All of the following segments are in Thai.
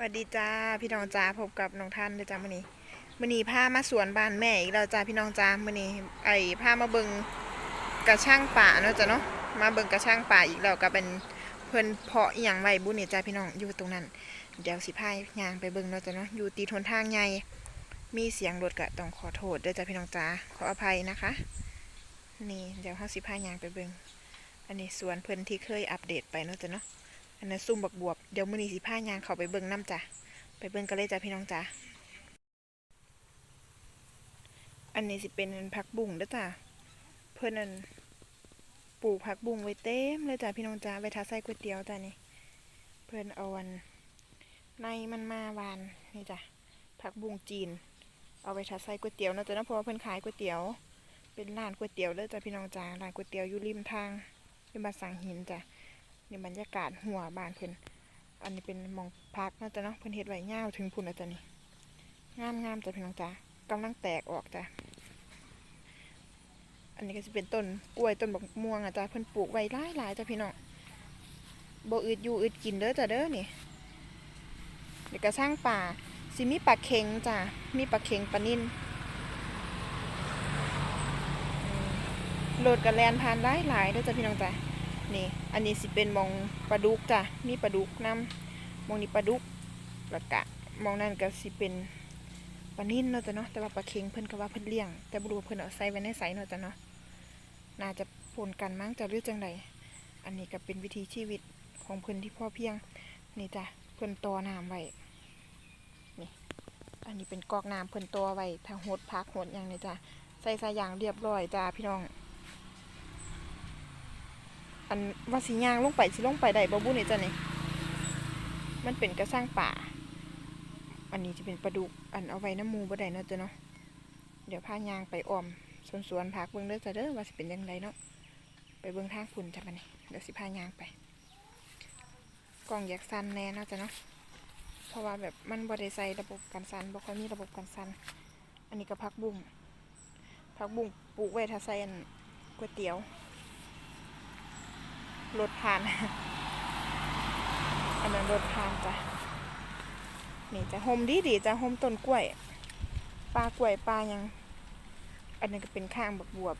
สวัสดีจ้าพี่น้องจ้าพบกับน้องท่านเลยจ้ามื่อนี้มื่อนี้พามาสวนบ้านแม่อีกแล้วจ้าพี่น้องจ้ามื่อนี้ไอ้พามาเบิงกระช่างป่าเนาะจ้าเนาะมาเบิงกระช่างป่าอีกแล้วก็เป็นเพิ่นเพาะอหย่างไรบุญนี่จ้าพี่น้องอยู่ตรงนั้น เดี๋ยวสิพายยางไปเบิงเนาะจ้าเนาะอยู่ตีทนทางใหญ่มีเสียงรถก็ต้องขอโทษด้วยจ้าพี่น้องจ้าขออภัยนะคะ นี่เดี๋ยวเฮาสิพายยางไปเบิงอันนี้สวนเพิ่นที่เคยอัปเดตไปเนาะจ้าเนาะ อันนั้นซุ่มบักบวบ เดี๋ยวมื้อนี้สิพายางเขาไปเบิ่งน้ำจ้ะ ไปเบิ่งกันเลยจ้ะพี่น้องจ้ะ อันนี้สิเป็นผักบุ้งเด้อจ้ะ เพิ่นนั่นปลูกผักบุ้งไว้เต็มเลยจ้ะพี่น้องจ้ะ ไว้ทาใส่ก๋วยเตี๋ยวจ้ะนี่ เพิ่อนเอาวันในมันมาวานนี่จ้ะ ผักบุ้งจีน เอาไว้ทาใส่ก๋วยเตี๋ยวนะจ้ะเนะเพราะว่าเพิ่อนขายก๋วยเตี๋ยว เป็นร้านก๋วยเตี๋ยวเด้อจ้ะพี่น้องจ้ะ ร้านก๋วยเตี๋ยวอยู่ริมทางริมบ้านสังหินจ้ะ นี่บรรยากาศหัวบานเพิ่นอันนี้เป็นมองพักนะจ๊ะเนาะเพิ่นเฮ็ดไว้ยาวถึงพุ่นนะจ๊ะนี่งามงามจ้ะพี่น้องจ้ากำลังแตกออกจ้ะอันนี้ก็จะเป็นต้นกล้วยต้นบักม่วงอะจ้ะเพิ่นปลูกไว้หลายหลายๆจ้ะพี่น้องบ่อึดอยู่อึดกินเด้อจ้ะเด้อนี่เดี๋ยวก็สร้างป่าสิมีปลาเค็งจ้ะมีปลาเค็งปลานิ่นโหลดกระแลนผ่านหลายหลายเด้อจ้ะพี่น้องจ้ะ นี่ อันนี้สิเป็นมองปลาดุกจ้ะ มีปลาดุกน้ำมองนี้ปลาดุกแล้วกะมองนั่นก็สิเป็นปลานิ่นเนาะจ้ะเนาะ แต่ว่าปลาเค็งเพิ่นก็ว่าเพิ่นเลี้ยง แต่บรูเพิ่นเอาใส่ไว้ในไสเนาะจ้ะเนาะ น่าจะปนกันมั้งจะหรือจังใดอันนี้ก็เป็นวิถีชีวิตของเพิ่นที่พ่อเพียง นี่จ้ะ เพิ่นตอน้ำไว้ นี่ อันนี้เป็นกอกน้ำเพิ่นตอไว้ทางหดพักหดหยังนี่จ้ะ ใส่สายยางเรียบร้อยจ้าพี่น้อง อันว่าสียางลงไปสิลงไปได้บ่บุนี่จ้ะนี่มันเป็นกระสร้างป่า อันนี้จะเป็นปลาดุกอันเอาไว้น้ำมูบ่ได้เนาะจ้ะเนาะเดี๋ยวพายางไปอ้อมสวนสวนๆผักเบิ่งเด้อจ้ะเด้อว่าสิเป็นยังไงเนาะไปเบิ่งทางฝุ่นจ้ะบัดนี้เดี๋ยวสิพายางไปกล้องอยากสั่นแน่เนาะจ้ะเนาะเพราะว่าแบบมันบ่ได้ใส่ระบบกันสั่นบ่ค่อยมีระบบกันสั่นอันนี้ก็ผักบุ้งผักบุ้งปลูกไว้ถ้าใส่อันก๋วยเตี๋ยว รถผ่าน อันนั้นรถผ่านจ้ะ นี่จะโฮมดีดีจะโฮมต้นกล้วย ปลากล้วยปลายัง อันนั้นก็เป็นข้างบักบวบ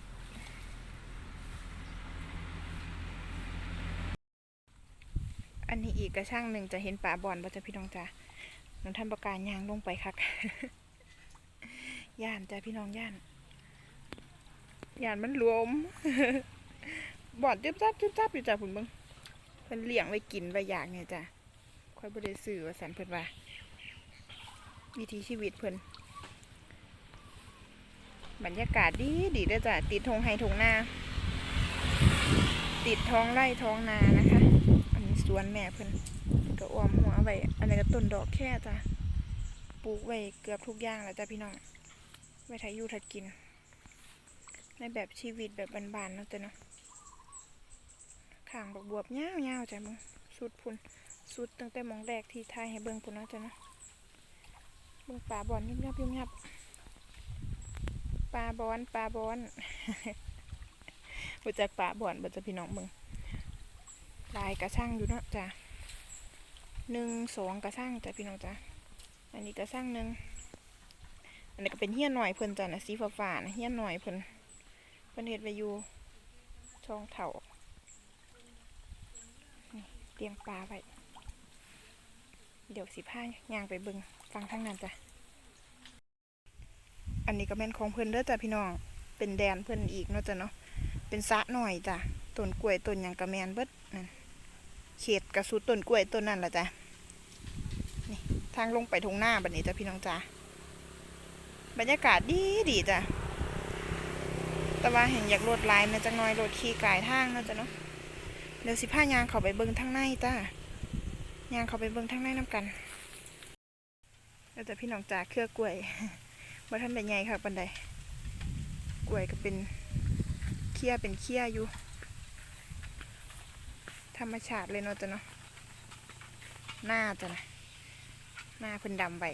อันนี้อีกกระช่างหนึ่งจะเห็นป่าบอนบ่จะพี่น้องจ้ะน้องท่านประกาศยางลงไปคัก ย่านจ้ะพี่น้องย่าน ย่านมันรวม บอนจึ๊บจับจึ๊บจับอยู่จ้ะพุ่นเบิ่งเพิ่นเลี้ยงไว้กินไว้อยากเนี่ยจ้ะค่อยบ่ได้ซื้อว่าซั่นเพิ่นว่า วิถีชีวิตเพิ่นบรรยากาศดีดีด้อจ้ะติดทงไฮทงนาติดท้องไร่ท้องนานะคะ อันนี้สวนแม่เพิ่นก็อ้อมหัวไว้อันนี้ก็ต้นดอกแค่จ้ะปลูกไว้เกือบทุกอย่างแล้วจ้ะพี่น้องไว้ทายูทัดกิน ในแบบชีวิตแบบบานๆเนาะจ้ะเนาะ ข้างบักบวบยาวๆจ้ะมึงสุดพุ่นสุดตั้งแต่หมองแรกที่ทายให้เบิ่งพุ่นเนาะจ้ะเนาะเบิ่งปลาบอนยิบยับยิบยับปลาบอนปลาบอนรู้จักปลาบอนบ่จ้ะพี่น้องมึงลายกระช่างอยู่เนาะจ้ะหนึ่งสองกระช่างจ้ะพี่น้องจ้ะอันนี้กระช่างหนึ่งอันนี้ก็เป็นเฮี้ยนหน่อยเพิ่นจ้ะนะสีฟ้าๆนะเฮี้ยนหน่อยเพิ่นเพิ่นเฮ็ดไว้อยู่ช่องเถา เลี้ยงปลาไว้ เดี๋ยวสิผ้ายางไปบิงฟังทางนั้นจ้ะ อันนี้ก็แม่นของเพิ่อนเด้อจ้ะพี่น้อง เป็นแดนเพิ่อนอีกเนาะจ้ะเนาะ เป็นสะหน่อยจ้ะ ต้นกล้วยต้นหยังกระแมนเบิดนั่นเขตกระสุดต้นกล้วยต้นนั่นละจ้ะ นี่ทางลงไปทงหน้าบัดนี้จ้ะพี่น้องจ้ะ บรรยากาศดีดีจ้ะ แต่ว่าเห็นอยากโลดลายนะจังน้อยโลดขี่กายทางเนาะจ้ะเนาะ เดี๋ยวสิพายางเขาไปเบิ่งทางในจ้ายางเขาไปเบิ่งทางในน้ำกันแล้วแต่พี่น้องจ่าเครือกล้วยบ่ท่านได้ใหญ่ค่ะปันใดกล้วยก็เป็นเคี้ยเป็นเคี้ยอยู่ ธรรมชาติเลยเนาะจ้ะเนาะหน้าจ้ะนะหน้าเพิ่นดำไป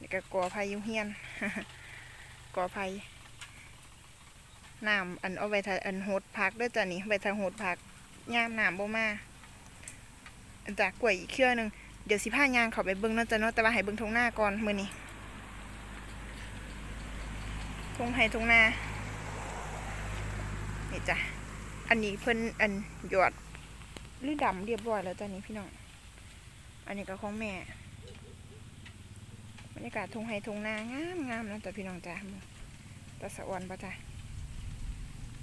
นี่ก็กอไผ่ยุเฮียนกอไผ่ น้ำอันเอาไว้ทาอันโหดพักด้วยจ้ะนี่ไว้ทาโหดพักย่ามน้ำบ่มาอันจากกล้วยอีกเครือหนึ่งเดี๋ยวสิพายางเขาไปเบิ่งเนาจะเนาะแต่ว่าให้เบิ่งทงหน้าก่อนมือนี้ทงไห้ทงหน้านี่จ้ะอันนี้เพิ่นอันหยอดหรือดำเรียบร้อยแล้วจ้ะนี่พี่น้อง อันนี้ก็ของแม่บรรยากาศทงไห้ทงหน้างามงามนะจ้ะพี่น้องจ้ะตาสะออนปะจ้ะ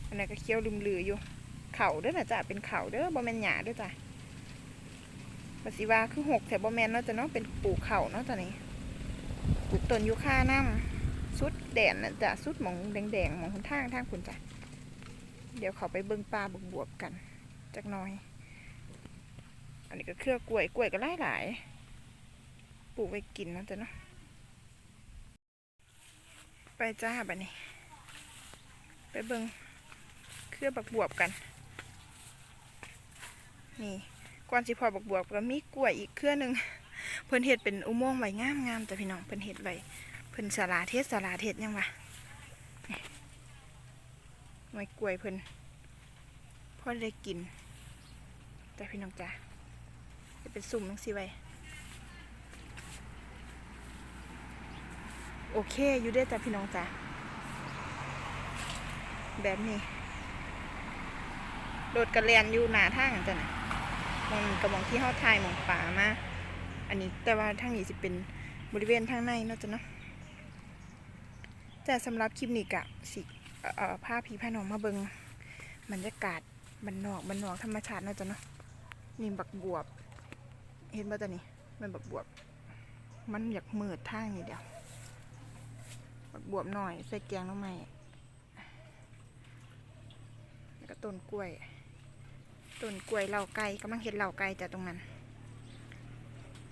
อันนั้นก็เคี้ยวลืมลืออยู่ เข่าเด้อนะจ้ะเป็นเข่าเด้อบ่แมนหญ้าเด้อจ้ะปฏิวาคือหกแถวบ่แมนเนาะจ้ะเนาะเป็นปลูกเข่าเนาะจ้ะนี่ปลูกต้นยูคาน้ำสุดแดนน่ะจ้ะสุดหมองแดงๆหมองหนทางทางคุณจ้ะเดี๋ยวเขาไปเบิ่งปลาบวบกันจักหน่อย อันนี้ก็เครือกล้วยกล้วยก็หลายหลายปลูกไว้กินเนาะจ้ะเนาะไปจ้าบัดนี้ ไปเบิ่ง เครือบักบวบกัน นี่ก่อนสิพอบักบวบก็มีกล้วยอีกเครือหนึ่งเพิ่นเฮ็ดเป็นอุโมงค์ไว้งามงามๆแต่พี่น้องเพิ่นเฮ็ดไว้เพิ่นสาราเทศสาราเทศยังวะนี่หน่วยกล้วยเพิ่นพอได้กินแต่พี่น้องจ้ะจะเป็นสุ่มจังซี่ไว้โอเคอยู่เด้อจ้ะพี่น้องจ้ะแบบนี้ โดดกระเรียนอยู่หนาทางจ้ะนะมองกระมองที่เขาทายมองป่ามาอันนี้แต่ว่าทางนี้สิเป็นบริเวณทางในเนาะจ้ะเนาะแต่สำหรับคลิปนี้กะสิเอ่อเอ่อพาพี่านองมาเบิงบรรยากาศบันนอกบันนอกธรรมชาติเนาะจ้ะเนาะนี่บักบวบ เห็นป่ะจ้ะนี่มันบักบวบ มันอยากมืดทางนี่เดียวบักบวบหน่อยใส่แกงหน้องไม้แล้วก็ต้นกล้วย ต้นกล้วยเหล่าไก่กำลังเห็นเหล่าไก่จากตรงนั้น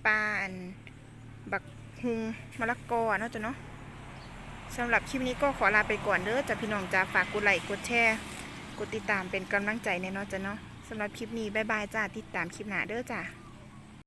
ปลาอันบักฮุงมะละกอเนาะจ้ะเนาะสำหรับคลิปนี้ก็ขอลาไปก่อนเด้อจ้ะพี่น้องจ้าฝากกดไลค์กดแชร์กดติดตามเป็นกำลังใจในเนาะจ้ะเนาะสำหรับคลิปนี้บายบายจ้าติดตามคลิปหน้าเด้อจ้า